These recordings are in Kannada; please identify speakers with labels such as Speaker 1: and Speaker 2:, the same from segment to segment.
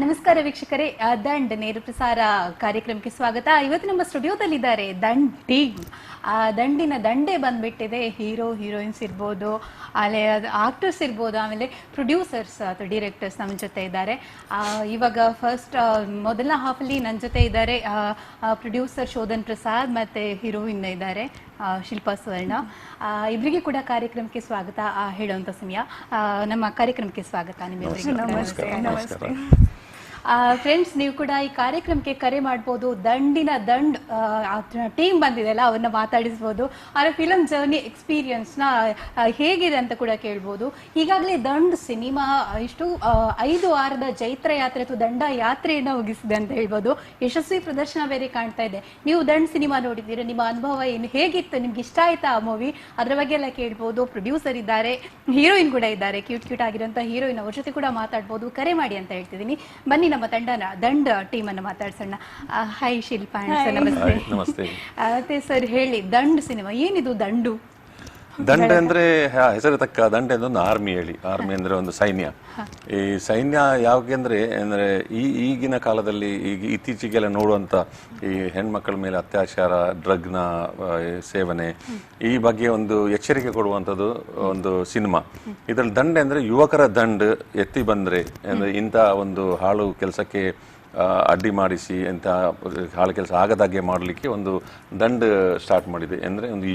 Speaker 1: ನಮಸ್ಕಾರ ವೀಕ್ಷಕರೇ. ಆ, ದಂಡ್ ನೇರ ಪ್ರಸಾರ ಕಾರ್ಯಕ್ರಮಕ್ಕೆ ಸ್ವಾಗತ. ಇವತ್ತು ನಮ್ಮ ಸ್ಟುಡಿಯೋದಲ್ಲಿದ್ದಾರೆ ಇದ್ದಾರೆ ದಂಡಿ ಆ ದಂಡಿನ ದಂಡೆ ಬಂದ್ಬಿಟ್ಟಿದೆ. ಹೀರೋ ಹೀರೋಯಿನ್ಸ್ ಇರ್ಬೋದು ಆಮೇಲೆ ಆಕ್ಟರ್ಸ್ ಇರ್ಬೋದು ಆಮೇಲೆ ಪ್ರೊಡ್ಯೂಸರ್ಸ್ ಅಥವಾ ಡಿರೆಕ್ಟರ್ಸ್ ನಮ್ಮ ಜೊತೆ ಇದ್ದಾರೆ. ಆ, ಇವಾಗ ಫಸ್ಟ್ ಮೊದಲನೇ ಹಾಫಲ್ಲಿ ನನ್ನ ಜೊತೆ ಇದ್ದಾರೆ ಪ್ರೊಡ್ಯೂಸರ್ ಶೋಧನ್ ಪ್ರಸಾದ್ ಮತ್ತೆ ಹೀರೋಯಿನ್ ಇದ್ದಾರೆ ಶಿಲ್ಪಾ ಸುವರ್ಣ. ಇಬ್ಬರಿಗೆ ಇಬ್ರಿಗೆ ಕೂಡ ಕಾರ್ಯಕ್ರಮಕ್ಕೆ ಸ್ವಾಗತ ಹೇಳುವಂಥ ಹೇಳುವಂತ ಸಮಯ. ಆ, ನಮ್ಮ ಕಾರ್ಯಕ್ರಮಕ್ಕೆ ಸ್ವಾಗತ ನಿಮ್ಮೆಲ್ಲರಿಗೂ
Speaker 2: ನಮಸ್ತೆ ನಮಸ್ತೆ.
Speaker 1: ಫ್ರೆಂಡ್ಸ್ ನೀವು ಕೂಡ ಈ ಕಾರ್ಯಕ್ರಮಕ್ಕೆ ಕರೆ ಮಾಡ್ಬೋದು. ದಂಡಿನ ದಂಡ್ ಟೀಮ್ ಬಂದಿದೆಯಲ್ಲ ಅವ್ರನ್ನ ಮಾತಾಡಿಸ್ಬೋದು. ಅವರ ಫಿಲಮ್ ಜರ್ನಿ ಎಕ್ಸ್ಪೀರಿಯನ್ಸ್ನ ಹೇಗಿದೆ ಅಂತ ಕೂಡ ಕೇಳ್ಬೋದು. ಈಗಾಗಲೇ ದಂಡ್ ಸಿನಿಮಾ, ಇಷ್ಟು ಐದು ವಾರದ ಜೈತ್ರ ಯಾತ್ರೆ ಅಥವಾ ದಂಡ ಯಾತ್ರೆಯನ್ನು ಮುಗಿಸಿದೆ ಅಂತ ಹೇಳ್ಬೋದು. ಯಶಸ್ವಿ ಪ್ರದರ್ಶನ ಬೇರೆ ಕಾಣ್ತಾ ಇದೆ. ನೀವು ದಂಡ್ ಸಿನಿಮಾ ನೋಡಿದ್ದೀರಾ? ನಿಮ್ಮ ಅನುಭವ ಏನು? ಹೇಗಿತ್ತು? ನಿಮ್ಗೆ ಇಷ್ಟ ಆಯ್ತಾ ಆ ಮೂವಿ ಅದರ ಬಗ್ಗೆ ಎಲ್ಲ ಕೇಳ್ಬೋದು. ಪ್ರೊಡ್ಯೂಸರ್ ಇದ್ದಾರೆ ಹೀರೋಯಿನ್ ಕೂಡ ಇದ್ದಾರೆ. ಕ್ಯೂಟ್ ಕ್ಯೂಟ್ ಆಗಿರೋಂಥ ಹೀರೋಯಿನ್ ಅವ್ರ ಜೊತೆ ಕೂಡ ಮಾತಾಡ್ಬೋದು. ಕರೆ ಮಾಡಿ ಅಂತ ಹೇಳ್ತಿದ್ದೀನಿ. ಬನ್ನಿ ನಮ್ಮ ತಂಡನ ದಂಡ ಟೀಮ್ ಅನ್ನು ಮಾತಾಡ್ಸೋಣ ಹಾಯ್ ಶಿಲ್ಪಾ ನಮಸ್ತೆ.
Speaker 2: ನಮಸ್ತೆ.
Speaker 1: ಅದೇ ಸರ್ ಹೇಳಿ ದಂಡ್ ಸಿನಿಮಾ ಏನಿದು ದಂಡು?
Speaker 2: ದಂಡೆ ಅಂದ್ರೆ ಹೆಸರು ತಕ್ಕ ದಂಡೆ ಅಂದ್ರೆ ಒಂದು ಆರ್ಮಿ ಹೇಳಿ. ಆರ್ಮಿ ಅಂದ್ರೆ ಒಂದು ಸೈನ್ಯ. ಈ ಸೈನ್ಯ ಯಾವಾಗೆಂದ್ರೆ ಅಂದ್ರೆ ಈ ಈಗಿನ ಕಾಲದಲ್ಲಿ ಈಗ ಇತ್ತೀಚೆಗೆಲ್ಲ ನೋಡುವಂತ ಈ ಹೆಣ್ಮಕ್ಳ ಮೇಲೆ ಅತ್ಯಾಚಾರ ಡ್ರಗ್ನ ಸೇವನೆ ಈ ಬಗ್ಗೆ ಒಂದು ಎಚ್ಚರಿಕೆ ಕೊಡುವಂಥದ್ದು ಒಂದು ಸಿನಿಮಾ. ಇದ್ರಲ್ಲಿ ದಂಡೆ ಅಂದ್ರೆ ಯುವಕರ ದಂಡ್ ಎತ್ತಿ ಬಂದ್ರೆ ಅಂದ್ರೆ ಇಂಥ ಒಂದು ಹಾಳು ಕೆಲಸಕ್ಕೆ ಅಡ್ಡಿ ಮಾಡಿಸಿ ಅಂತ ಹಾಳು ಕೆಲಸ ಆಗದಾಗೆ ಮಾಡಲಿಕ್ಕೆ ಒಂದು ದಂಡ ಸ್ಟಾರ್ಟ್ ಮಾಡಿದೆ ಅಂದ್ರೆ ಒಂದು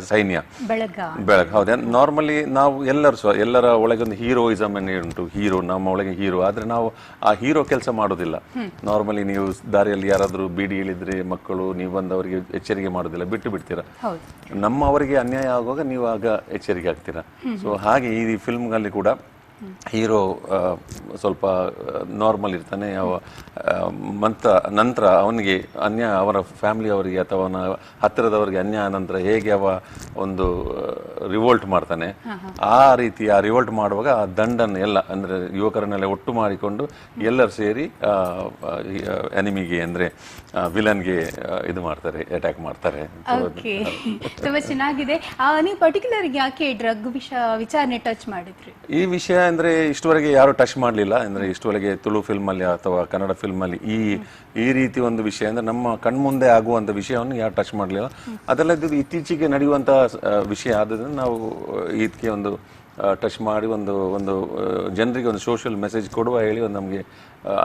Speaker 2: ಸೈನ್ಯ.
Speaker 1: ಬೆಳಗ.
Speaker 2: ಬೆಳಗ್ಗೆ ಹೌದು. ನಾರ್ಮಲಿ ನಾವು ಎಲ್ಲರೂ ಸಹ ಎಲ್ಲರ ಒಳಗೆ ಒಂದು ಹೀರೋಯಿಸಮ್ ಅನ್ನೇ ಉಂಟು. ಹೀರೋ ನಮ್ಮ ಒಳಗೆ ಹೀರೋ ಆದ್ರೆ ನಾವು ಆ ಹೀರೋ ಕೆಲಸ ಮಾಡೋದಿಲ್ಲ. ನಾರ್ಮಲಿ ನೀವು ದಾರಿಯಲ್ಲಿ ಯಾರಾದರೂ ಬೀಡಿ ಇಳಿದ್ರೆ ಮಕ್ಕಳು ನೀವು ಬಂದವರಿಗೆ ಎಚ್ಚರಿಕೆ ಮಾಡೋದಿಲ್ಲ. ಬಿಟ್ಟು ಬಿಡ್ತೀರಾ. ನಮ್ಮವರಿಗೆ ಅನ್ಯಾಯ ಆಗುವಾಗ ನೀವು ಆಗ ಎಚ್ಚರಿಕೆ ಆಗ್ತೀರಾ. ಸೊ ಹಾಗೆ ಈ ಫಿಲ್ಮ್ಗಳಲ್ಲಿ ಕೂಡ ಹೀರೋ ಸ್ವಲ್ಪ ನಾರ್ಮಲ್ ಇರ್ತಾನೆ. ಅವ ಮಂತ್ರ ನಂತರ ಅವನಿಗೆ ಅನ್ಯಾಯ ಅವರ ಫ್ಯಾಮಿಲಿ ಅವರಿಗೆ ಅಥವಾ ಅವನ ಹತ್ತಿರದವರಿಗೆ ಅನ್ಯಾಯ ನಂತರ ಹೇಗೆ ಅವ ಒಂದು ರಿವೋಲ್ಟ್ ಮಾಡ್ತಾನೆ. ಆ ರೀತಿ ಆ ರಿವೋಲ್ಟ್ ಮಾಡುವಾಗ ಆ ದಂಡನ್ನು ಎಲ್ಲ ಅಂದ್ರೆ ಯುವಕರನ್ನೆಲ್ಲ ಒಟ್ಟು ಮಾಡಿಕೊಂಡು ಎಲ್ಲರೂ ಸೇರಿ ಎನಿಮಿಗೆ ಅಂದ್ರೆ ವಿಲನ್ಗೆ ಇದು ಮಾಡ್ತಾರೆ ಅಟ್ಯಾಕ್ ಮಾಡ್ತಾರೆ.
Speaker 1: ತುಂಬಾ ಚೆನ್ನಾಗಿದೆ. ಆ, ನೀವು ಪರ್ಟಿಕ್ಯುಲರ್ ಯಾಕೆ ಡ್ರಗ್ ವಿಷಯ ವಿಚಾರನೆ ಟಚ್ ಮಾಡಿದ್ರಿ?
Speaker 2: ಈ ವಿಷಯ ಅಂದ್ರೆ ಇಷ್ಟುವರೆಗೆ ಯಾರು ಟಚ್ ಮಾಡಲಿಲ್ಲ. ಅಂದ್ರೆ ಇಷ್ಟುವರೆಗೆ ತುಳು ಫಿಲ್ಮ್ ಅಲ್ಲಿ ಅಥವಾ ಕನ್ನಡ ಫಿಲ್ಮ್ ಅಲ್ಲಿ ಈ ಈ ರೀತಿ ಒಂದು ವಿಷಯ, ಅಂದ್ರೆ ನಮ್ಮ ಕಣ್ಮುಂದೆ ಆಗುವಂತ ವಿಷಯವನ್ನು ಯಾರು ಟಚ್ ಮಾಡಲಿಲ್ಲ. ಅದೆಲ್ಲ ಇತ್ತೀಚೆಗೆ ನಡೆಯುವಂತ ವಿಷಯ ಆದ್ರೆ ನಾವು ಇದಕ್ಕೆ ಒಂದು ಟಚ್ ಮಾಡಿ ಒಂದು ಒಂದು ಜನರಿಗೆ ಒಂದು ಸೋಷಿಯಲ್ ಮೆಸೇಜ್ ಕೊಡುವ ಹೇಳಿ ಒಂದು ನಮಗೆ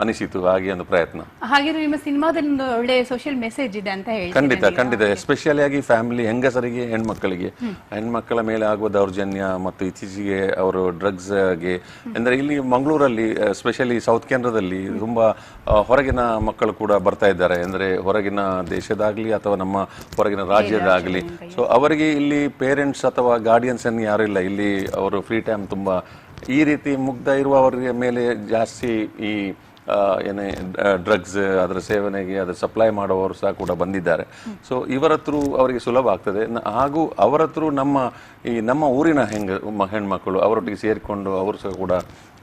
Speaker 2: ಅನಿಸಿತು ಹಾಗೆ ಒಂದು ಪ್ರಯತ್ನ.
Speaker 1: ಹಾಗೆ ನಿಮ್ಮ ಸಿನಿಮಾದಲ್ಲಿ ಒಂದು ಒಳ್ಳೆ ಸೋಷಿಯಲ್ ಮೆಸೇಜ್ ಇದೆ ಅಂತ ಹೇಳಿ
Speaker 2: ಖಂಡಿತ ಖಂಡಿತ. ಎಸ್ಪೆಷಲಿ ಆಗಿ ಫ್ಯಾಮಿಲಿ ಹೆಂಗಸರಿಗೆ ಹೆಣ್ಮಕ್ಕಳಿಗೆ ಹೆಣ್ಮಕ್ಕಳ ಮೇಲೆ ಆಗುವ ದೌರ್ಜನ್ಯ ಮತ್ತು ಇತ್ತೀಚೆಗೆ ಅವರು ಡ್ರಗ್ಸ್ಗೆ ಅಂದ್ರೆ ಇಲ್ಲಿ ಮಂಗಳೂರಲ್ಲಿ ಸ್ಪೆಷಲಿ ಸೌತ್ ಕೇಂದ್ರದಲ್ಲಿ ತುಂಬಾ ಹೊರಗಿನ ಮಕ್ಕಳು ಕೂಡ ಬರ್ತಾ ಇದ್ದಾರೆ. ಅಂದ್ರೆ ಹೊರಗಿನ ದೇಶದಾಗ್ಲಿ ಅಥವಾ ನಮ್ಮ ಹೊರಗಿನ ರಾಜ್ಯದಾಗ್ಲಿ. ಸೊ ಅವರಿಗೆ ಇಲ್ಲಿ ಪೇರೆಂಟ್ಸ್ ಅಥವಾ ಗಾರ್ಡಿಯನ್ಸ್ ಅನ್ನು ಯಾರು ಇಲ್ಲ. ಇಲ್ಲಿ ಅವರು ಫ್ರೀ ಟೈಮ್ ತುಂಬಾ ಈ ರೀತಿ ಮುಗ್ಧ ಇರುವವರಿಗೆ ಮೇಲೆ ಜಾಸ್ತಿ ಈ ಏನೇ ಡ್ರಗ್ಸ್ ಅದರ ಸೇವನೆಗೆ, ಅದರ ಸಪ್ಲೈ ಮಾಡುವವರು ಸಹ ಕೂಡ ಬಂದಿದ್ದಾರೆ. ಸೊ ಇವರ ಥ್ರೂ ಅವರಿಗೆ ಸುಲಭ ಆಗ್ತದೆ. ಹಾಗೂ ಅವರ ಥ್ರೂ ನಮ್ಮ ಈ ನಮ್ಮ ಊರಿನ ಹೆಂಗ ಹೆಣ್ಮಕ್ಕಳು ಅವರೊಟ್ಟಿಗೆ ಸೇರಿಕೊಂಡು ಅವರು ಸಹ ಕೂಡ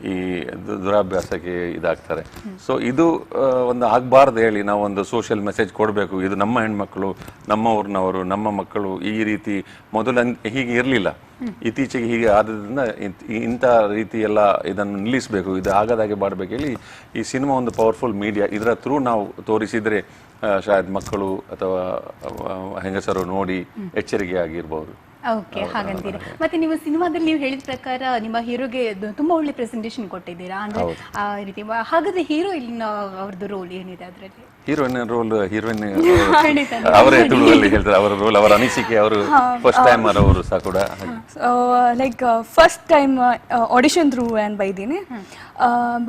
Speaker 2: ಈ ದುರಾಭ್ಯಾಸಕ್ಕೆ ಇದಾಗ್ತಾರೆ. ಸೊ ಇದು ಒಂದು ಆಗಬಾರ್ದು ಹೇಳಿ ನಾವು ಒಂದು ಸೋಷಿಯಲ್ ಮೆಸೇಜ್ ಕೊಡಬೇಕು. ಇದು ನಮ್ಮ ಹೆಣ್ಮಕ್ಳು, ನಮ್ಮ ಊರಿನವರು, ನಮ್ಮ ಮಕ್ಕಳು ಈ ರೀತಿ ಮೊದಲು ಹಂಗ್- ಇರಲಿಲ್ಲ. ಇತ್ತೀಚೆಗೆ ಹೀಗೆ ಆದ್ರಿಂದ ಇಂಥ ರೀತಿ ಎಲ್ಲ ಇದನ್ನು ನಿಲ್ಲಿಸಬೇಕು. ಇದು ಆಗದಾಗೆ ಮಾಡಬೇಕು ಹೇಳಿ ಈ ಸಿನಿಮಾ ಒಂದು ಪವರ್ಫುಲ್ ಮೀಡಿಯಾ ಇದರ ಥ್ರೂ ನಾವು ತೋರಿಸಿದ್ರೆ ಶಾಯದ್ ಮಕ್ಕಳು ಅಥವಾ ಹೆಂಗಸರು ನೋಡಿ ಎಚ್ಚರಿಕೆ ಆಗಿರ್ಬೋದು
Speaker 1: ಓಕೆ ಹಾಗಂತೀರಾ. ಮತ್ತೆ ನೀವು ಸಿನಿಮಾದಲ್ಲಿ ನೀವು ಹೇಳಿದ ಪ್ರಕಾರ ನಿಮ್ಮ ಹೀರೋಗೆ ತುಂಬಾ ಒಳ್ಳೆ ಪ್ರೆಸೆಂಟೇಷನ್ ಕೊಟ್ಟಿದ್ದೀರಾ? ಅಂದ್ರೆ ಆ ರೀತಿ. ಹಾಗಾದ್ರೆ ಹೀರೋ ಇಲ್ಲಿ ಅವ್ರದ್ದು ರೋಲ್ ಏನಿದೆ ಅದರಲ್ಲಿ?
Speaker 2: Heroine role heroine. ಅವರೇ ತುಳುವಲ್ಲಿ ಹೇಳ್ತಾರೆ ಅವರ ರೋಲ್ ಅವರ ಅನಿಸಿಕೆ ಅವರು ಫಸ್ಟ್ ಟೈಮ್ ಅವರು ಸಹ ಕೂಡ.
Speaker 3: Like first time audition through on ಬೈದೀನಿ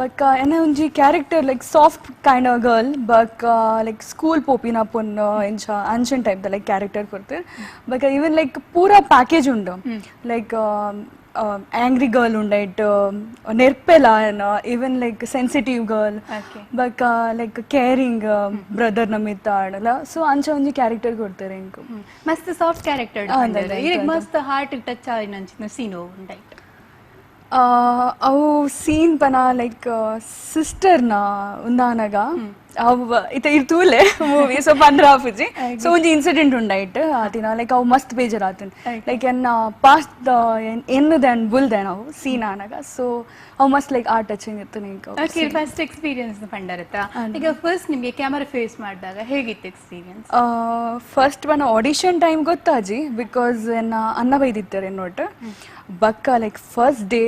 Speaker 3: ಬಟ್ ಏನ ಒಂಜಿ character like soft kind of girl but like school ಪೋಪಿನ ಪೊನ್ ಇಂಚ ಅಂಚನ್ ಟೈಪ್ ದ ಲೈಕ್ ಕ್ಯಾರೆಕ್ಟರ್ ಕೊಡ್ತಾರೆ ಬಟ್ ಈವನ್ ಲೈಕ್ ಪೂರಾ ಪ್ಯಾಕೇಜ್ ಉಂಡು ಲೈಕ್ ಆಂಗ್ರಿ ಗರ್ಲ್ ಉಂಡೈಟ್ ನೆರ್ಪೆಲ even like sensitive girl. But like caring brother ನಮಿತ್ತ ಆಡಲ ಸೊ ಅಂಚ ಒಂಜಿ ಕ್ಯಾರೆಕ್ಟರ್ ಕೊಡ್ತಾರೆ ಇಂಕು
Speaker 1: ಮಸ್ತ್ ಸಾಫ್ಟ್ ಕ್ಯಾರೆಕ್ಟರ್ ಮಸ್ತ್ ಹಾರ್ಟ್ ಟಚ್ ಆಯ್ನ ಸೀನು
Speaker 3: ಆ, ಅವು ಸೀನ್ ಪನ ಲೈಕ್ ಸಿಸ್ಟರ್ನ ಉಂದಾನಗ. ಅವ್ ಇತ ಇರ್ತೂಲೆ ಮೂವಿ ಸೊ ಬಂದ್ರ ಆಫುಜಿ ಸೊ ಒಂಜಿ ಇನ್ಸಿಡೆಂಟ್ ಉಂಡಾಯ್ಟ್ ಆತಿನ ಲೈಕ್ ಅವು ಮಸ್ತ್ ಬೇಜಾರ್ ಆತನ್ ಲೈಕ್ ಎನ್ನ ಪಾಸ್ಟ್ ಎನ್ನದ ಅಂಡ್ ಬುಲ್ದ ನಾವು ಸೀನ್ ಆನಾಗ ಸೊ ಅವು ಮಸ್ತ್ ಲೈಕ್ ಆರ್ಟ್ ಟಚಿಂಗ್ ಇತ್ತು ನಿಂಗೆ
Speaker 1: ಓಕೆ ಫಸ್ಟ್ ಎಕ್ಸ್ಪೀರಿಯನ್ಸ್ ಪಂಡರತ್ತ ಈಗ ಫಸ್ಟ್ ನಿಮಗೆ ಕ್ಯಾಮರಾ ಫೇಸ್ ಮಾಡಿದಾಗ ಹೇಗಿತ್ತು ಎಕ್ಸ್ಪೀರಿಯನ್ಸ್
Speaker 3: ಫಸ್ಟ್ ಬನ್ನ ಆಡಿಷನ್ ಟೈಮ್ ಗೊತ್ತಾಜಿ ಬಿಕಾಸ್ ಎನ್ನ ಅನ್ನ ಬೈದಿತ್ತಾರೆ ನೋಟ್ ಬಕ್ಕ ಲೈಕ್ ಫಸ್ಟ್ ಡೇ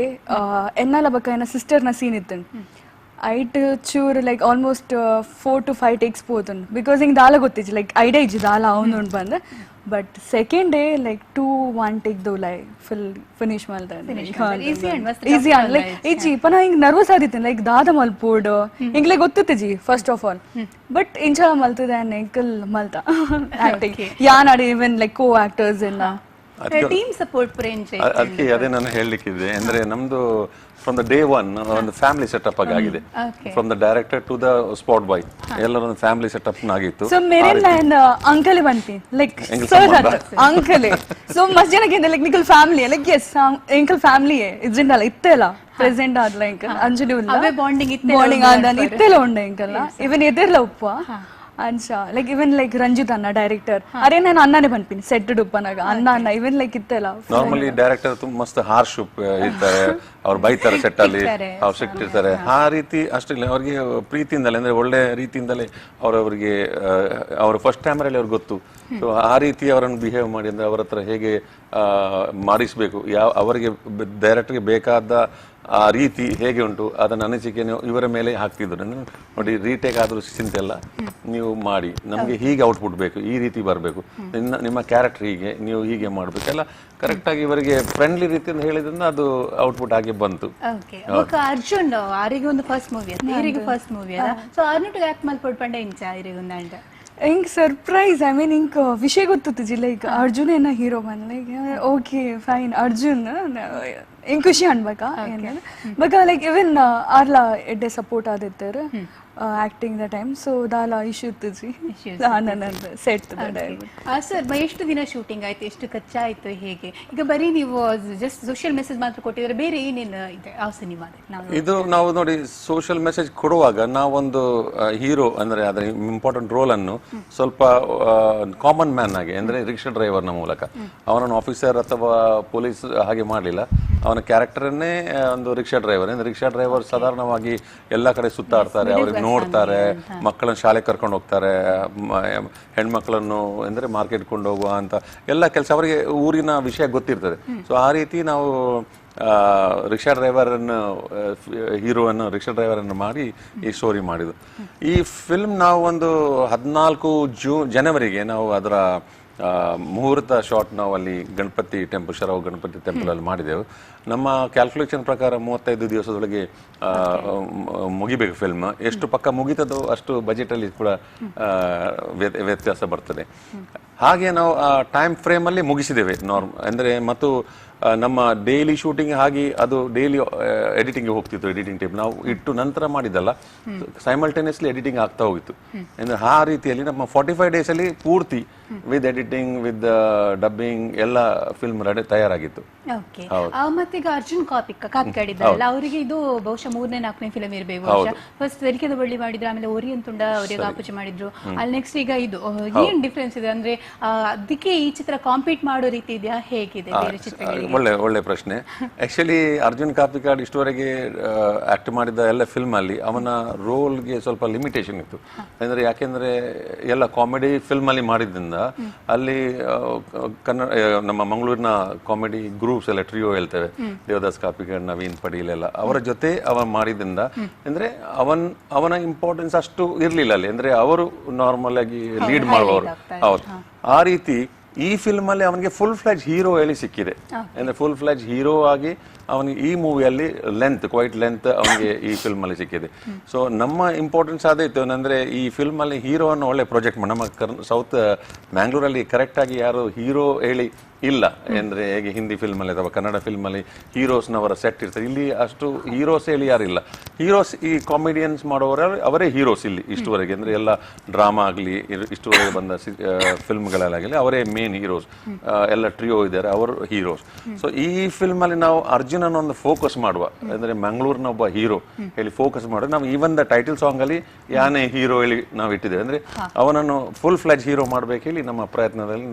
Speaker 3: ಎನ್ನಲ ಬಕ್ಕ ಎನ್ನ ಸಿಸ್ಟರ್ನ ಸೀನ್ ಇತ್ತನ್ ಐಟ್ ಚೂರು like almost four to five takes Pothan because ಹಿಂಗೆ ದಾಲ ಗೊತ್ತಿಜ್ಜು ಲೈಕ್ ಐಡಿಯಾ ಇಜ್ಜು ದಾಲ ಅವನು ಉಂಡು but second day like two one take though ಲೈ ಫುಲ್ ಫಿನಿಶ್
Speaker 1: ಮಾಡ್ದೆ.
Speaker 3: ಈಸಿ ಅಂಡ್ ಲೈಕ್ ಈಜಿ ಪನ ಹಿಂಗೆ ನರ್ವಸ್ ಆದಿತ್ತೆ ಲೈಕ್ ದಾದ ಮಲ್ಪೋರ್ಡ್ ಹಿಂಗ್ ಲೈಕ್ ಗೊತ್ತಿತ್ತು ಜಿ ಫಸ್ಟ್ ಆಫ್ ಆಲ್ ಬಟ್ ಇಂಚಲ ಮಲ್ತಿದೆ ಅಂಕಲ್ ಮಲ್ತ. ಆಕ್ಟಿಂಗ್ ಯಾ ನಾಡಿ ಇವನ್ ಲೈಕ್ ಕೋ ಆಕ್ಟರ್ಸ್ ಎಲ್ಲ
Speaker 1: ಟೀಮ್ ಸಪೋರ್ಟ್
Speaker 2: ಅದಕ್ಕೆ ಅದೇ ನಾನು ಹೇಳಲಿಕ್ಕಿದೆ ಅಂದ್ರೆ ನಮ್ದು ಫ್ರಮ್ ದ ಡೇ ಒನ್ ಒಂದು ಫ್ಯಾಮಿಲಿ ಸೆಟಪ್ ಆಗಿ ಆಗಿದೆ. From the director to the spot boy ಎಲ್ಲರ ಒಂದು ಫ್ಯಾಮಿಲಿ ಸೆಟಪ್ ಆಗಿತ್ತು.
Speaker 3: ಸೊ ಮೇರೆ ನಾನು uncle ಬಂತಿ like
Speaker 2: Uncle
Speaker 3: sir. Uncle so ಮಸ್ತ್ ಜನಕ್ಕೆ ಲೈಕ್ ನಿಕಲ್ family like yes uncle family ಇದ್ರಿಂದಲ್ಲ ಇತ್ತೆಲ್ಲ ಪ್ರೆಸೆಂಟ್ ಆದ್ಲ ಅಂಕಲ್ ಅಂಜಲಿ ಉಲ್ಲ.
Speaker 1: ಅವೇ bonding ಇತ್ತೆ
Speaker 3: ಬಾಂಡಿಂಗ್ ಆದ ಇತ್ತೆಲ್ಲ ಉಂಡೆ ಅಂಕಲ್ ಇವನ್ ಎದಿರ್ಲ ಉಪ್ಪ. ಅಂಚ ಲೈಕ್ ಇವನ್ ಲೈಕ್ ರಂಜಿತ್ ಅನ್ನ ಡೈರೆಕ್ಟರ್ ಅರೆ ನಾನು ಅಣ್ಣನೇ ಬಂದ್ಪಿನಿ ಸೆಟ್ ಉಪ್ಪನಾಗ ಅನ್ನ ಅನ್ನ ಇವನ್ ಲೈಕ್ ಇತ್ತಲ್ಲ.
Speaker 2: ನಾರ್ಮಲಿ ಡೈರೆಕ್ಟರ್ ತುಂಬಾ ಮಸ್ತ್ ಹಾರ್ಶ್ ಇರ್ತಾರೆ. ಅವ್ರು ಬೈತಾರೆ ಸೆಟ್ ಅಲ್ಲಿ. ಅವ್ರು ಸಿಕ್ತಿರ್ತಾರೆ ಆ ರೀತಿ ಅಷ್ಟಿಲ್ಲ ಅವ್ರಿಗೆ ಪ್ರೀತಿಯಿಂದಲೇ ಅಂದ್ರೆ ಒಳ್ಳೆ ರೀತಿಯಿಂದಲೇ ಅವರವರಿಗೆ ಅವ್ರ ಫಸ್ಟ್ ಕ್ಯಾಮ್ರಲ್ಲಿ ಅವ್ರಿಗೆ ಗೊತ್ತು. ಸೊ ಆ ರೀತಿ ಅವರನ್ನು ಬಿಹೇವ್ ಮಾಡಿ ಅಂದ್ರೆ ಅವರ ಹತ್ರ ಹೇಗೆ ಆ, ಮಾಡಿಸ್ಬೇಕು. ಯಾವ ಅವರಿಗೆ ಡೈರೆಕ್ಟರ್ಗೆ ಬೇಕಾದ ಆ ರೀತಿ ಹೇಗೆ ಉಂಟು ಅದನ್ನ ಅನಿಸಿಕೆ ಇವರ ಮೇಲೆ ಹಾಕ್ತಿದ್ರು. ನೋಡಿ ರೀಟೇಕ್ ಆದ್ರೂ ಚಿಂತೆ ಇಲ್ಲ. ನೀವು ಮಾಡಿ. ನಮಗೆ ಹೀಗೆ ಔಟ್ಪುಟ್ ಬೇಕು ಈ ರೀತಿ ಬರಬೇಕು. ನಿನ್ನ ನಿಮ್ಮ ಕ್ಯಾರೆಕ್ಟರ್ ಹೀಗೆ ನೀವು ಹೀಗೆ ಮಾಡಬೇಕು. ಎಲ್ಲ ಕರೆಕ್ಟಾಗಿ ಇವರಿಗೆ ಫ್ರೆಂಡ್ಲಿ ರೀತಿಯಿಂದ ಹೇಳಿದ್ರಿಂದ ಅದು ಔಟ್ಪುಟ್ ಆಗಿ ಬಂತು.
Speaker 1: ಅರ್ಜುನ್ ಅವರಿಗೆ ಒಂದು ಫಸ್ಟ್ ಮೂವಿ ಇವರಿಗೆ ಫಸ್ಟ್ ಮೂವಿ ಅದ ಸೊ ಅರ್ನುಟ್ ಆಕ್ಟ್ ಮಲ್ಪೊಡ್ ಇಂಚ ಒಂದು ಅಂಡ
Speaker 3: ಹಿಂಗ್ ಸರ್ಪ್ರೈಸ್ ಐ ಮೀನ್ ಹಿಂಗ್ ವಿಷಯ ಗೊತ್ತಿತ್ತು ಲೈಕ್ ಅರ್ಜುನ್ ಏನ ಹೀರೋ ಬಂದ್ ಲೈಕ್ ಓಕೆ ಫೈನ್ ಅರ್ಜುನ್ ಖುಷಿ ಅನ್ಬೇಕಾ? ಬಕ ಲೈಕ್ ಇವನ್ ಆರ್ಲ ಎಡ್ಡೆ ಸಪೋರ್ಟ್ ಆದಿತ್ತಾರೆ ಆಕ್ಟಿಂಗ್ ದ ಟೈಮ್ ಸೊ ದಾಲ ಇಶ್ಯೂ ನನ್ನ ಸೆಟ್
Speaker 1: ಸರ್ ಎಷ್ಟು ದಿನ ಶೂಟಿಂಗ್ ಆಯ್ತು? ಎಷ್ಟು ಖರ್ಚು ಆಯ್ತು ಹೇಗೆ? ಈಗ ಬರೀ ನೀವು ಜಸ್ಟ್ ಸೋಷಿಯಲ್ ಮೆಸೇಜ್ ಮಾತ್ರ ಕೊಟ್ಟಿದ್ರೆ ಬೇರೆ ಏನೇನು ಇದೆ ಆ ಸಿನಿಮಾ
Speaker 2: ಇದು ನಾವು ನೋಡಿ ಸೋಷಿಯಲ್ ಮೆಸೇಜ್ ಕೊಡುವಾಗ ನಾವೊಂದು ಹೀರೋ ಅಂದ್ರೆ ಅದರ ಇಂಪಾರ್ಟೆಂಟ್ ರೋಲ್ ಅನ್ನು ಸ್ವಲ್ಪ ಕಾಮನ್ ಮ್ಯಾನ್ ಆಗಿ ಅಂದ್ರೆ ರಿಕ್ಷಾ ಡ್ರೈವರ್ನ ಮೂಲಕ. ಅವನನ್ನು ಆಫೀಸರ್ ಅಥವಾ ಪೊಲೀಸ್ ಹಾಗೆ ಮಾಡಲಿಲ್ಲ. ಅವನ ಕ್ಯಾರೆಕ್ಟರನ್ನೇ ಒಂದು ರಿಕ್ಷಾ ಡ್ರೈವರ್ ಅಂದ್ರೆ ರಿಕ್ಷಾ ಡ್ರೈವರ್ ಸಾಧಾರಣವಾಗಿ ಎಲ್ಲ ಕಡೆ ಸುತ್ತಾಡ್ತಾರೆ ಅವ್ರಿಗೆ ನೋಡ್ತಾರೆ ಮಕ್ಕಳನ್ನ ಶಾಲೆ ಕರ್ಕೊಂಡು ಹೋಗ್ತಾರೆ ಹೆಣ್ಮಕ್ಳನ್ನು ಅಂದ್ರೆ ಮಾರ್ಕೆಟ್ ಕೊಂಡು ಹೋಗುವ ಅಂತ ಎಲ್ಲ ಕೆಲಸ ಅವರಿಗೆ ಊರಿನ ವಿಷಯ ಗೊತ್ತಿರ್ತದೆ. ಸೊ ಆ ರೀತಿ ನಾವು ರಿಕ್ಷಾ ಡ್ರೈವರನ್ನು ಹೀರೋವನ್ನು ರಿಕ್ಷಾ ಡ್ರೈವರನ್ನು ಮಾಡಿ ಈ ಸ್ಟೋರಿ ಮಾಡಿದ್ದು. ಈ ಫಿಲ್ಮ್ ನಾವು ಒಂದು ಹದಿನಾಲ್ಕು ಜೂ ಜನವರಿಗೆ ನಾವು ಅದರ ಮುಹೂರ್ತ ಶಾಟ್ ನಾವು ಅಲ್ಲಿ ಗಣಪತಿ ಟೆಂಪಲ್ ಶರವ್ ಗಣಪತಿ ಟೆಂಪಲ್ ಅಲ್ಲಿ ಮಾಡಿದೆವು. ನಮ್ಮ ಕ್ಯಾಲ್ಕುಲೇಷನ್ ಪ್ರಕಾರ ಮೂವತ್ತೈದು ದಿವಸದೊಳಗೆ ಮುಗಿಬೇಕು ಫಿಲ್ಮ್ ಎಷ್ಟು ಪಕ್ಕ ಮುಗಿತದೋ ಅಷ್ಟು ಬಜೆಟ್ ಅಲ್ಲಿ ಕೂಡ ವ್ಯತ್ಯಾಸ ಬರ್ತದೆ. ಹಾಗೆ ನಾವು ಆ ಟೈಮ್ ಫ್ರೇಮ್ ಅಲ್ಲಿ ಮುಗಿಸಿದ್ದೇವೆ. ನಾರ್ಮ್ ಅಂದ್ರೆ ಮತ್ತು ನಮ್ಮ ಡೈಲಿ ಶೂಟಿಂಗ್ ಹಾಗೆ ಅದು ಡೈಲಿ ಎಡಿಟಿಂಗ್ ಹೋಗ್ತಿತ್ತು ಎಡಿಟಿಂಗ್ ಟೈಪ್ ನಾವು ಇಟ್ಟು ನಂತರ ಮಾಡಿದಲ್ಲ ಸೈಮಲ್ಟೇನಿಯಸ್ಲಿ ಎಡಿಟಿಂಗ್ ಆಗ್ತಾ ಹೋಗಿತ್ತು. ಅಂದ್ರೆ ಆ ರೀತಿಯಲ್ಲಿ ನಮ್ಮ ಫಾರ್ಟಿ ಫೈವ್ ಡೇಸ್ ಅಲ್ಲಿ ಪೂರ್ತಿ ವಿತ್ ಎಡಿಟಿಂಗ್ ವಿತ್ ಡಬ್ಬಿಂಗ್ ಎಲ್ಲ ಫಿಲ್ಮ್ ರೆಡಿ ತಯಾರಾಗಿತ್ತು.
Speaker 1: ಓಕೆ ಮತ್ತೀಗ ಅರ್ಜುನ್ ಕಾಪಿಕ್ ಕಾಪಿಕಾಡಿದ್ದಾರಲ್ಲ ಅವರಿಗೆ ಇದು ಬಹುಶಃ ಮೂರನೇ ನಾಲ್ಕನೇ ಫಿಲಂ ಇರಬೇಕು ಫಸ್ಟ್ ವೆರಿಕೆದ ಬಳ್ಳಿ ಮಾಡಿದ್ರು ಆಮೇಲೆ ಓರಿಯಂತುಂಡ ಅವರಿಗೆ ಆಪೂಜೆ ಮಾಡಿದ್ರು. ಅಲ್ಲಿ ನೆಕ್ಸ್ಟ್ ಈಗ ಇದು ಏನ್ ಡಿಫ್ರೆನ್ಸ್ ಇದೆ ಅಂದ್ರೆ ಅದಕ್ಕೆ ಈ ಚಿತ್ರ ಕಾಂಪೀಟ್ ಮಾಡೋ ರೀತಿ ಇದೆಯಾ? ಹೇಗಿದೆ ಬೇರೆ ಚಿತ್ರಗಳಿಗೆ?
Speaker 2: ಒಳ್ಳೆ ಒಳ್ಳೆ ಪ್ರಶ್ನೆ. ಆಕ್ಚುಲಿ ಅರ್ಜುನ್ ಕಾಪಿಕಾಡ್ ಇಷ್ಟುವರೆಗೆ ಆಕ್ಟ್ ಮಾಡಿದ ಎಲ್ಲ ಫಿಲ್ಮ್ ಅಲ್ಲಿ ಅವನ ರೋಲ್ಗೆ ಸ್ವಲ್ಪ ಲಿಮಿಟೇಷನ್ ಇತ್ತು. ಅಂದ್ರೆ ಯಾಕೆಂದ್ರೆ ಎಲ್ಲ ಕಾಮಿಡಿ ಫಿಲ್ಮ್ ಅಲ್ಲಿ ಮಾಡಿದ್ರಿಂದ ಅಲ್ಲಿ ಕನ್ನಡ ನಮ್ಮ ಮಂಗಳೂರಿನ ಕಾಮಿಡಿ ಗ್ರೂಪ್ಸ್ ಎಲ್ಲ ಟ್ರಿಯೋ ಹೇಳ್ತೇವೆ. ದೇವದಾಸ್ ಕಾಪಿಗಡ್ ನವೀನ್ ಪಡೀಲ್ ಎಲ್ಲ. ಅವರ ಜೊತೆ ಅವನ್ ಮಾಡಿದ್ರಿಂದ ಅಂದ್ರೆ ಅವನ್ ಅವನ ಇಂಪಾರ್ಟೆನ್ಸ್ ಅಷ್ಟು ಇರ್ಲಿಲ್ಲ ಅಲ್ಲಿ. ಅಂದ್ರೆ ಅವರು ನಾರ್ಮಲ್ ಆಗಿ ಲೀಡ್ ಮಾಡುವವರು. ಹೌದು. ಆ ರೀತಿ ಈ ಫಿಲ್ಮ್ ಅಲ್ಲಿ ಅವನಿಗೆ ಫುಲ್ ಫ್ಲಾಜ್ ಹೀರೋ ಹೇಳಿ ಸಿಕ್ಕಿದೆ. ಅಂದ್ರೆ ಫುಲ್ ಫ್ಲಾಜ್ ಹೀರೋ ಆಗಿ ಅವನಿಗೆ ಈ ಮೂವಿಯಲ್ಲಿ ಲೆಂತ್ ಕ್ವೈಟ್ ಲೆಂತ್ ಅವನಿಗೆ ಈ ಫಿಲ್ಮ್ ಅಲ್ಲಿ ಸಿಕ್ಕಿದೆ. ಸೊ ನಮ್ಮ ಇಂಪಾರ್ಟೆನ್ಸ್ ಅದಾಯ್ತು ಅಂದ್ರೆ ಈ ಫಿಲ್ಮ್ ಅಲ್ಲಿ ಹೀರೋವನ್ನು ಒಳ್ಳೆ ಪ್ರಾಜೆಕ್ಟ್ ನಮ್ಮ ಕರ್ ಸೌತ್ ಮ್ಯಾಂಗ್ಳೂರಲ್ಲಿ ಕರೆಕ್ಟ್ ಆಗಿ ಯಾರು ಹೀರೋ ಹೇಳಿ ಇಲ್ಲ ಅಂದ್ರೆ ಹೇಗೆ ಹಿಂದಿ ಫಿಲ್ಮ್ ಅಲ್ಲಿ ಅಥವಾ ಕನ್ನಡ ಫಿಲ್ಮ್ ಅಲ್ಲಿ ಹೀರೋಸ್ನವರ ಸೆಟ್ ಇರ್ತಾರೆ ಇಲ್ಲಿ ಅಷ್ಟು ಹೀರೋಸ್ ಹೇಳಿ ಯಾರಿಲ್ಲ ಹೀರೋಸ್ ಈ ಕಾಮಿಡಿಯನ್ಸ್ ಮಾಡೋರ ಅವರೇ ಹೀರೋಸ್ ಇಲ್ಲಿ ಇಷ್ಟುವರೆಗೆ. ಅಂದ್ರೆ ಎಲ್ಲ ಡ್ರಾಮಾ ಆಗಲಿ ಇಷ್ಟುವರೆಗೆ ಬಂದ ಫಿಲ್ಮ್ಗಳಲ್ಲಾಗಲಿ ಅವರೇ ಮೇನ್ ಹೀರೋಸ್ ಎಲ್ಲ ಟ್ರಿಯೋ ಇದ್ದಾರೆ ಅವರು ಹೀರೋಸ್ ಸೊ ಈ ಫಿಲ್ಮ್ ಅಲ್ಲಿ ನಾವು ಅರ್ಜುನ್ ಅರ್ಜುನನ ಒಂದು ಫೋಕಸ್ ಮಾಡುವ. ಅಂದ್ರೆ ಮಂಗಳೂರಿನ ಒಬ್ಬ ಹೀರೋ ಹೇಳಿ ಫೋಕಸ್ ಮಾಡುವ. ನಾವು ಈವನ್ ದ ಟೈಟಲ್ ಸಾಂಗ್ ಅಲ್ಲಿ ಯಾನೇ ಹೀರೋ ಹೇಳಿ ನಾವು ಇಟ್ಟಿದ್ದೇವೆ. ಅಂದ್ರೆ ಅವನನ್ನು ಫುಲ್ ಫ್ಲಾಜ್ ಹೀರೋ ಮಾಡ್ಬೇಕು ಹೇಳಿ ನಮ್ಮ ಪ್ರಯತ್ನದಲ್ಲಿ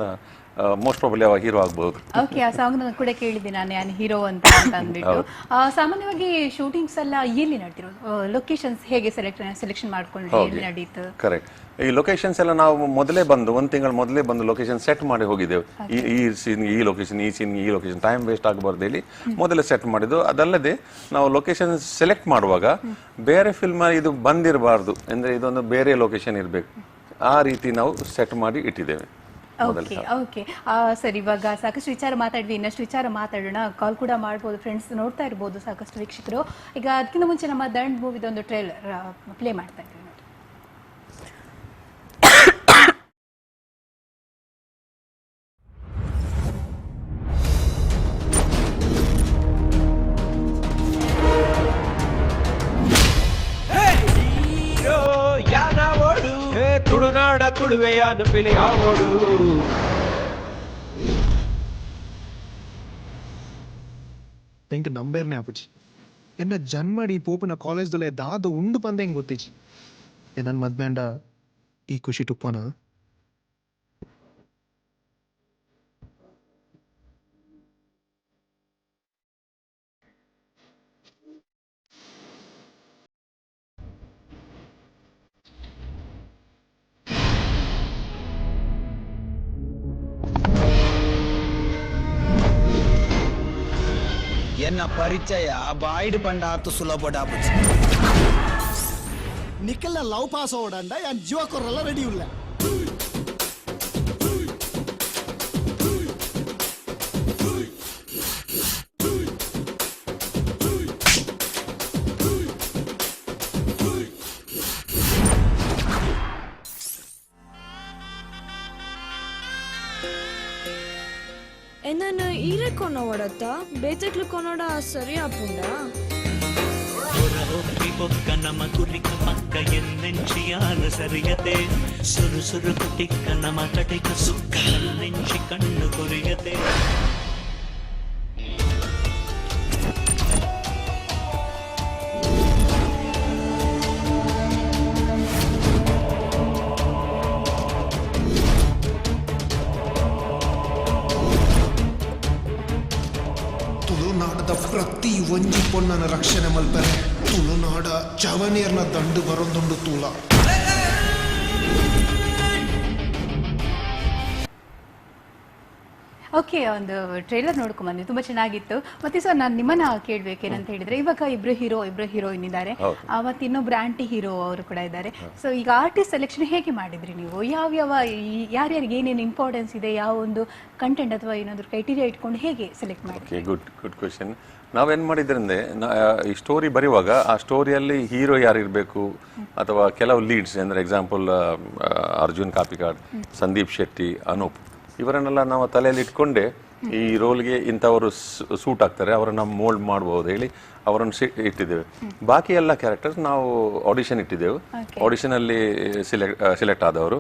Speaker 2: ಮೋಸ್ಟ್ ಪ್ರಾಬಲಿ ಅವ ಹೀರೋ ಆಗ್ಬಹುದು
Speaker 1: ಓಕೆ ಆ ಸಾಂಗ್ ಕೂಡ ಕೇಳಿದ್ದೆ ನಾನು ಯಾನ್ ಹೀರೋ ಅಂತ ಅಂತ ಅಂದ್ಬಿಟ್ಟು. ಆ, ಸಾಮಾನ್ಯವಾಗಿ ಶೂಟಿಂಗ್ಸ್ ಎಲ್ಲ ಎಲ್ಲಿ ನಡೆದಿರೋದು ಲೊಕೇಶನ್ಸ್ ಹೇಗೆ ಸೆಲೆಕ್ಟ್ ಸೆಲೆಕ್ಷನ್ ಮಾಡ್ಕೊಂಡ್ರಿ ಎಲ್ಲಿ ನಡೀತು?
Speaker 2: ಕರೆಕ್ಟ್ ಈ ಲೊಕೇಶನ್ಸ್ ಎಲ್ಲ ನಾವು ಮೊದಲೇ ಬಂದು ಒಂದು ತಿಂಗಳ ಮೊದಲೇ ಬಂದು ಲೊಕೇಶನ್ ಸೆಟ್ ಮಾಡಿ ಹೋಗಿದ್ದೇವೆ. ಈ ಈ ಸೀನ್ ಈ ಲೊಕೇಶನ್ ಈ ಸೀನ್ ಈ ಲೊಕೇಶನ್ ಟೈಮ್ ವೇಸ್ಟ್ ಆಗಬಾರ್ದು ಹೇಳಿ ಮೊದಲೇ ಸೆಟ್ ಮಾಡಿದ್ದು. ಅದಲ್ಲದೆ ನಾವು ಲೊಕೇಶನ್ ಸೆಲೆಕ್ಟ್ ಮಾಡುವಾಗ ಬೇರೆ ಫಿಲ್ಮ್ ಇದು ಬಂದಿರಬಾರ್ದು. ಅಂದ್ರೆ ಇದೊಂದು ಬೇರೆ ಲೊಕೇಶನ್ ಇರಬೇಕು. ಆ ರೀತಿ ನಾವು ಸೆಟ್ ಮಾಡಿ ಇಟ್ಟಿದ್ದೇವೆ.
Speaker 1: ಓಕೆ ಓಕೆ ಸರಿ ಇವಾಗ ಸಾಕಷ್ಟು ವಿಚಾರ ಮಾತಾಡ್ವಿ ಇನ್ನಷ್ಟು ವಿಚಾರ ಮಾತಾಡೋಣ. ಕಾಲ್ ಕೂಡ ಮಾಡ್ಬೋದು ಫ್ರೆಂಡ್ಸ್ ನೋಡ್ತಾ ಇರ್ಬೋದು ಸಾಕಷ್ಟು ವೀಕ್ಷಕರು. ಈಗ ಅದಕ್ಕಿಂತ ಮುಂಚೆ ನಮ್ಮ ದಂಡ್ ಮೂವಿದೊಂದು ಟ್ರೈಲರ್ ಪ್ಲೇ ಮಾಡ್ತಾ ಇದ್ದೀವಿ
Speaker 4: ತುಳುನಾಡ ತುಳುವೆಯಾನ ಪಿಳಿಯ ಓಡು
Speaker 5: ತೆಂಕ್ ನಂಬೇರ್ನೆ ಆಪುಜಿ. ಎನ್ನ ಜನ್ಮಡಿ ಪೋಪುನ ಕಾಲೇಜ್ದಲ್ಲೇ ದಾದ ಉಂಡು ಪಂದೆ ಹೆಂಗ್ ಗೊತ್ತಿಜಿ. ಎ ನನ್ ಮದ್ಮೆಂಡ ಈ ಖುಷಿ ಟುಪ್ಪನ
Speaker 6: என்ன ಪರಿಚಯ
Speaker 7: அவாய்ட் பண்டாத்து சுலபடா போச்சு. நிக்கல்ல லவ் பாஸ் ஓடாண்டா என்
Speaker 8: ஜீவா குரல்ல ரெடி இல்லை ತಾತ ಬೇತಕ್ಲುಕೊನೋಡ ಸರಿ
Speaker 9: ಆಪುಂಡ ಬೊಕ್ಕ ನಮ ಕುರಿಕ ಪಕ್ಕ ಎನ್ನೆಂಚಿಯಾನ ಸರಿಯತೆ ಸುರು ಸುರು ಕುಟಿಕ್ಕ ನಮ ತಟಿಕ ಸುಕ್ಕ ನೆಂಚಿ ಕಣ್ಣು ಕೊರಿಯತೆ
Speaker 5: ಪೊನ್ನನ ರಕ್ಷಣೆ ಮಲ್ಪರೆ ತುಳುನಾಡ ಚವನಿಯರ್ನ ದಂಡು ಬರೊಂದುಂಡು ತೂಲ.
Speaker 1: ಓಕೆ ಒಂದು ಟ್ರೈಲರ್ ನೋಡ್ಕೊಂಡ್ ಬಂದ್ವಿ. ತುಂಬಾ ಚೆನ್ನಾಗಿತ್ತು. ಮತ್ತೆ ಸರ್ ನಾನು ನಿಮ್ಮನ್ನ ಕೇಳ್ಬೇಕೇನಂತ ಹೇಳಿದ್ರೆ ಇವಾಗ ಇಬ್ರು ಹೀರೋ ಇಬ್ರು ಹೀರೋಯಿನ್ ಇದ್ದಾರೆ. ಮತ್ತೆ ಇನ್ನೊಬ್ರು ಆಂಟಿ ಹೀರೋ ಅವರು ಕೂಡ ಇದ್ದಾರೆ. ಸೊ ಈಗ ಆರ್ಟಿಸ್ಟ್ ಸೆಲೆಕ್ಷನ್ ಹೇಗೆ ಮಾಡಿದ್ರಿ ನೀವು? ಯಾವ ಯಾವ ಯಾರ್ಯಾರಿಗೆ ಏನೇನು ಇಂಪಾರ್ಟೆನ್ಸ್ ಇದೆ ಯಾವ ಒಂದು ಕಂಟೆಂಟ್ ಅಥವಾ ಏನಾದ್ರು ಕ್ರೈಟೀರಿಯಾ ಇಟ್ಕೊಂಡು ಹೇಗೆ ಸೆಲೆಕ್ಟ್ ಮಾಡಿ
Speaker 2: ಗುಡ್ ಗುಡ್ ಕ್ವೆಶನ್ ನಾವೇನು ಮಾಡಿದ್ರಂದ್ರೆ ಈ ಸ್ಟೋರಿ ಬರೆಯುವಾಗ ಆ ಸ್ಟೋರಿಯಲ್ಲಿ ಹೀರೋ ಯಾರು ಇರಬೇಕು? ಅಥವಾ ಕೆಲವು ಲೀಡ್ಸ್ ಅಂದ್ರೆ ಎಕ್ಸಾಂಪಲ್ ಅರ್ಜುನ್ ಕಾಪಿಕಾಡ್ ಸಂದೀಪ್ ಶೆಟ್ಟಿ ಅನೂಪ್. ಇವರನ್ನೆಲ್ಲ ನಾವು ತಲೆಯಲ್ಲಿ ಇಟ್ಕೊಂಡೆ ಈ ರೋಲ್ಗೆ ಇಂಥವರು ಸೂಟ್ ಆಗ್ತಾರೆ ಅವರನ್ನ ಮೋಲ್ಡ್ ಮಾಡಬಹುದು ಹೇಳಿ ಅವರನ್ನು ಸಿ ಇಟ್ಟಿದ್ದೇವೆ. ಬಾಕಿ ಎಲ್ಲ ಕ್ಯಾರೆಕ್ಟರ್ಸ್ ನಾವು ಆಡಿಷನ್ ಇಟ್ಟಿದ್ದೆವು. ಆಡಿಷನಲ್ಲಿ ಸಿಲೆಕ್ಟ್ ಸಿಲೆಕ್ಟ್ ಆದವರು.